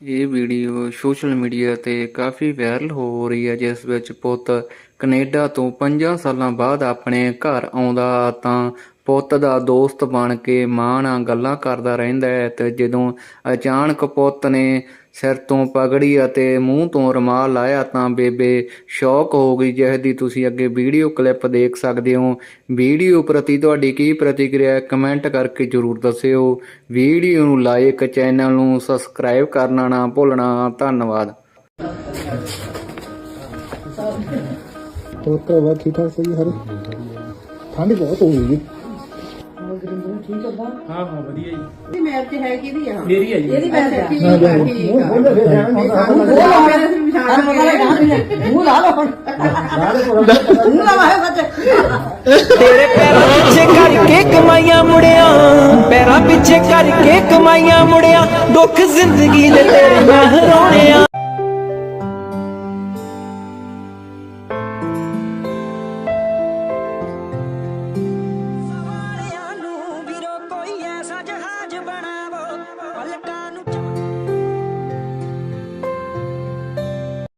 ਇਹ video social media ਤੇ ਕਾਫੀ viral ਹੋ ਰਹੀ ਹੈ, ਜਿਸ ਵਿੱਚ ਪੁੱਤ ਕੈਨੇਡਾ ਤੋਂ 5 ਸਾਲਾਂ ਬਾਅਦ ਆਪਣੇ ਘਰ ਆਉਂਦਾ ਤਾਂ ਪੁੱਤ ਦਾ ਦੋਸਤ ਬਣ ਕੇ ਮਾਂ ਨਾਲ ਗੱਲਾਂ ਕਰਦਾ ਰਹਿੰਦਾ ਹੈ ਤੇ ਜਦੋਂ ਅਚਾਨਕ ਪੁੱਤ ਨੇ ਸਿਰ ਤੋਂ ਪਗੜੀ ਅਤੇ ਮੂੰਹ ਤੋਂ ਰੁਮਾਲ ਲਾਇਆ ਤਾਂ ਬੇਬੇ ਸ਼ੌਕ ਹੋ ਗਈ ਜਿਸ ਦੀ ਤੁਸੀਂ ਅੱਗੇ ਵੀਡੀਓ ਕਲਿੱਪ ਦੇਖ ਸਕਦੇ ਹੋ। ਵੀਡੀਓ ਪ੍ਰਤੀ ਤੁਹਾਡੀ ਕੀ ਪ੍ਰਤੀਕਿਰਿਆ ਕਮੈਂਟ ਕਰਕੇ ਜਰੂਰ ਦੱਸਿਓ। ਵੀਡੀਓ ਨੂੰ ਲਾਈਕ ਚੈਨਲ ਨੂੰ ਸਬਸਕ੍ਰਾਈਬ ਕਰਨਾ ਨਾ ਭੁੱਲਣਾ। ਧੰਨਵਾਦ। ਹੋਰ ਘਰ ਬਾਰ ਠੀਕ ਸਹੀ ਹਰੇ ਠੰਡ ਬਹੁਤ ਹੋ ਗਈ ਜੀ ਹਾਂ ਹਾਂ ਵਧੀਆ ਜੀ ਇਹਦੀ ਮੈਚ ਹੈ ਕਿਹਦੀ ਆ ਮੇਰੀ ਹੈ ਜੀ ਇਹਦੀ ਮੈਚ ਹੈ ਠੀਕ ਹਾਂ ਆ ਜੀ ਠੀਕ ਮੂੰਹ ਆ ਖੋਲ ਦੇ ਜਾਣ ਸਾਨੂੰ ਉਹ ਲਾ ਮੇਰੇ ਸਿਰ ਵਿਛਾੜ ਕੇ ਮੂੰਹ ਲਾ ਲਾ ਹੁਣ ਮੂੰਹ ਲਾ ਵਾਹ ਬੱਚੇ ਤੇਰੇ ਪੈਰਾਂ ਪਿੱਛੇ ਕਰਕੇ ਕਮਾਈਆਂ ਮੁੜਿਆ ਪੈਰਾਂ ਪਿੱਛੇ ਕਰਕੇ ਕਮਾਈਆਂ ਮੁੜਿਆ ਦੁੱਖ ਜ਼ਿੰਦਗੀ ਦੇ ਤੇਰੇ ਮੈਂ ਹਰਾਉਣੇ आज आज बना